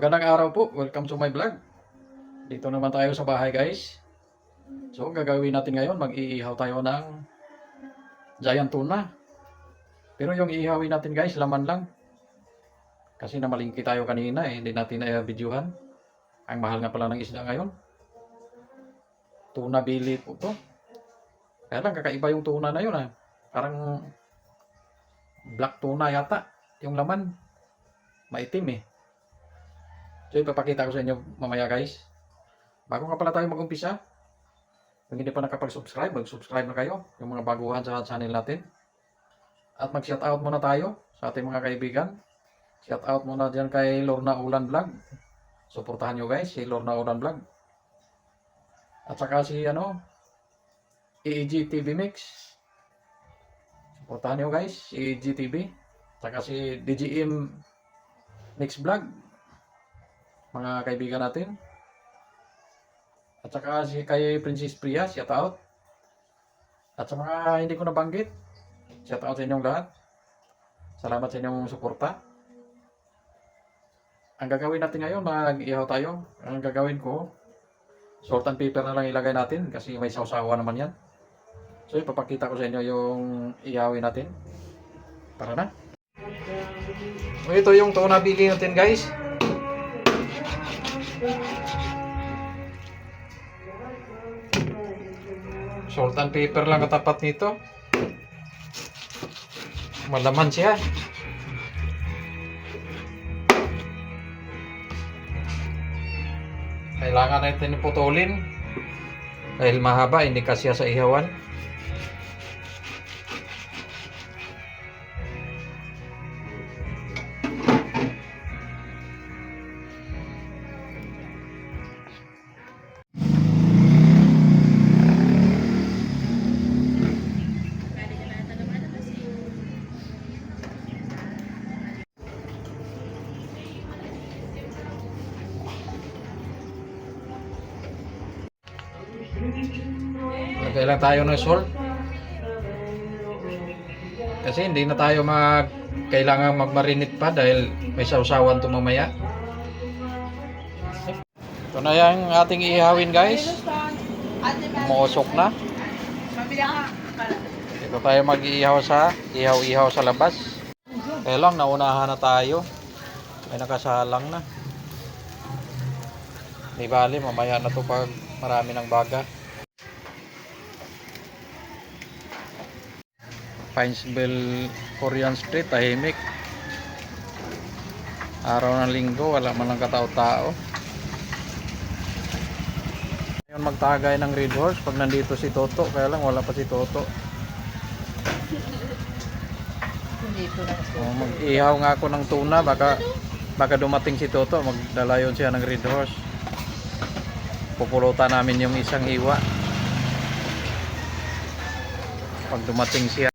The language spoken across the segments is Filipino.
Magandang araw po. Welcome to my vlog. Dito naman tayo sa bahay guys. So, gagawin natin ngayon, mag-iihaw tayo ng giant tuna. Pero yung iihawin natin guys, laman lang. Kasi namalingki tayo kanina eh, hindi natin na-videohan. Ang mahal nga pala ng isda ngayon. Tuna bili po to. Kaya lang kakaiba yung tuna na yun ah. Parang black tuna yata. Yung laman. Maitim eh. So ipapakita ko sa inyo mamaya guys. Bago nga pala tayo mag-umpisa, kung hindi pa nakapag-subscribe, mag-subscribe na kayo. Yung mga baguhan sa channel natin. At mag-shoutout muna tayo sa ating mga kaibigan. Shoutout muna dyan kay Lorna Ulan Vlog. Suportahan nyo guys, si Lorna Ulan Vlog. At saka si ano, EEG TV Mix. Suportahan nyo guys, EEG TV. Saka si DGM Mix Vlog. Mga kaibigan natin. At saka si kay Princess Priya, shout out. At sa mga hindi ko nabanggit, shout out sa inyong lahat. Salamat sa inyong suporta. Ang gagawin natin ngayon, mag-ihaw tayo. Ang gagawin ko, salt and pepper na lang ilagay natin kasi may sausawa naman yan. So, ipapakita ko sa inyo yung ihawin natin. Tara na. So, ito yung tuna bili natin guys. Salt and pepper lang katapat nito. Malaman siya. Kailangan natin putulin. Dahil mahaba, hindi kasya sa ihawan. Lang tayo ng salt. Kasi hindi na tayo mag kailangan magmarinate pa dahil may sausawan to mamaya. Ito na yung ating ihawin guys. Umuusok na. Ito tayo mag-iihaw sa ihaw-ihaw sa labas. Kaya lang naunahan na tayo. May nakasalang na. Di bali, mamaya na to pag marami ng baga. Pinesville Korean Street, tahimik. Araw ng linggo, wala man lang katao-tao. Ngayon magtagay ng Red Horse pag nandito si Toto, kaya lang wala pa si Toto. Oh, mag-ihaw nga ako ng tuna, baka baka dumating si Toto, magdala yun siya ng Red Horse. Pupulutan namin yung isang hiwa. Pag dumating siya.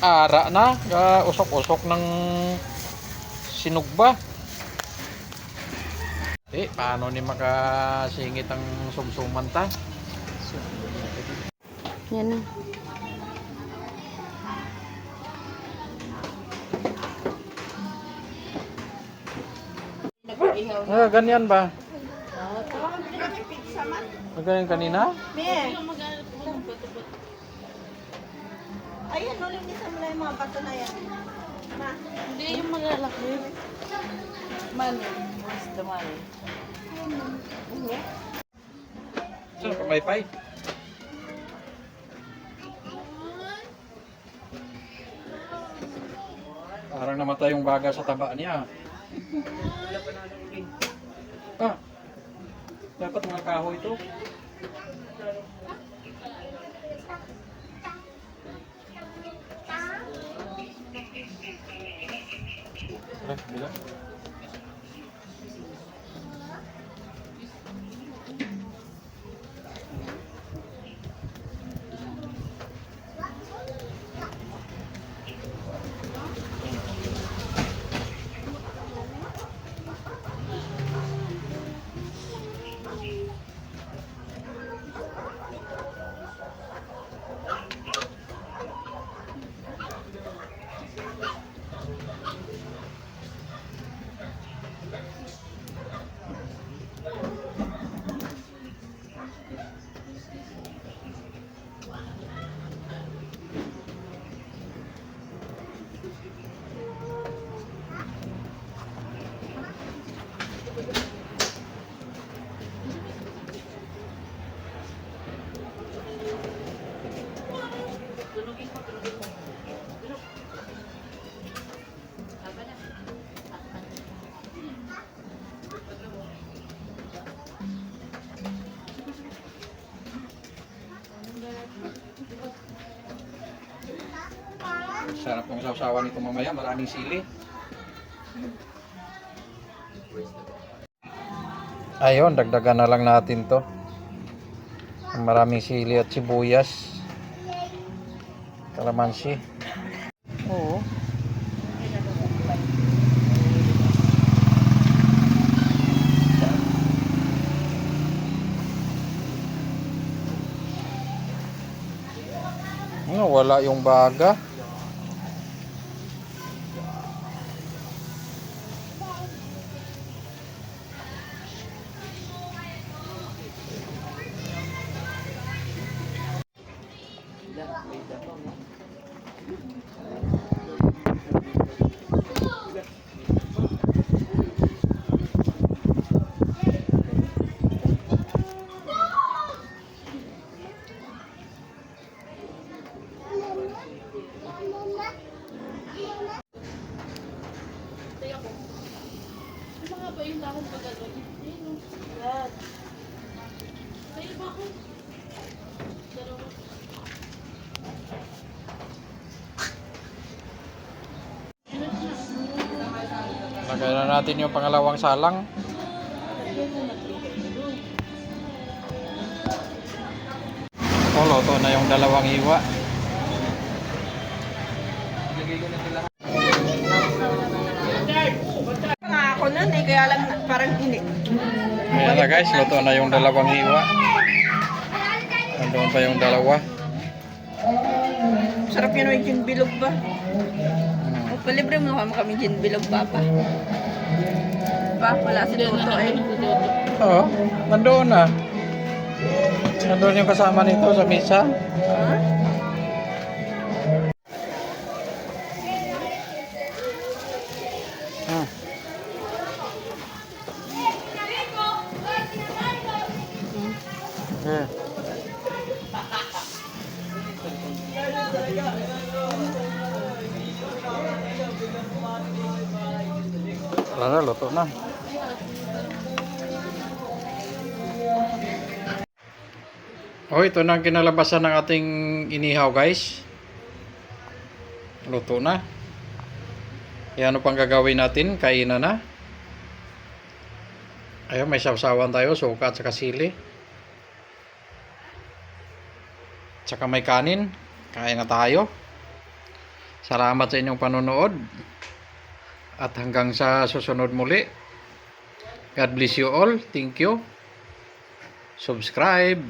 Ara na, usok-usok ng sinugba. Eh, paano ni makasingit ang sumsuman ta? Yan na. Ah, ganyan ba? Ah, ganyan kanina? Me. Ayan, nulinisan mo na yung mga bato na yan. Ma. Hindi yung malalaki. Mali. Mas damali. Saan ka may pay? Parang namatay yung baga sa taba niya. Ah, dapat mga kahoy ito. Tara, bilang. Sarap ng sausawan nito mamaya, maraming sili. Ayun, dagdagan na lang natin to. Maraming sili at sibuyas. Kalamansi. Oo. Ano, wala yung baga. Lagay na natin yung pangalawang salang. Oh, luto na yung dalawang. Nga ako nun eh, kaya lang parang hindi. Ayan na guys, luto na yung dalawang hiwa. Nandun pa yung dalawa. Sarap yun yung gin bilog ba? Hmm. O, palibre mo naman kami gin bilog ba pa? Pa, wala si Toto eh. Oo, nandoon na. Nandoon yung kasama nito sa misa. Ha? Wala na, luto. Oh, ito na ang kinalabasan ng ating inihaw, guys. Luto na. Kaya ano pang gagawin natin? Kainan na. Ayun, may sawsawan tayo, suka at saka sili. Tsaka may kanin. Kain na tayo. Salamat sa inyong panonood. At hanggang sa susunod muli. God bless you all. Thank you. Subscribe.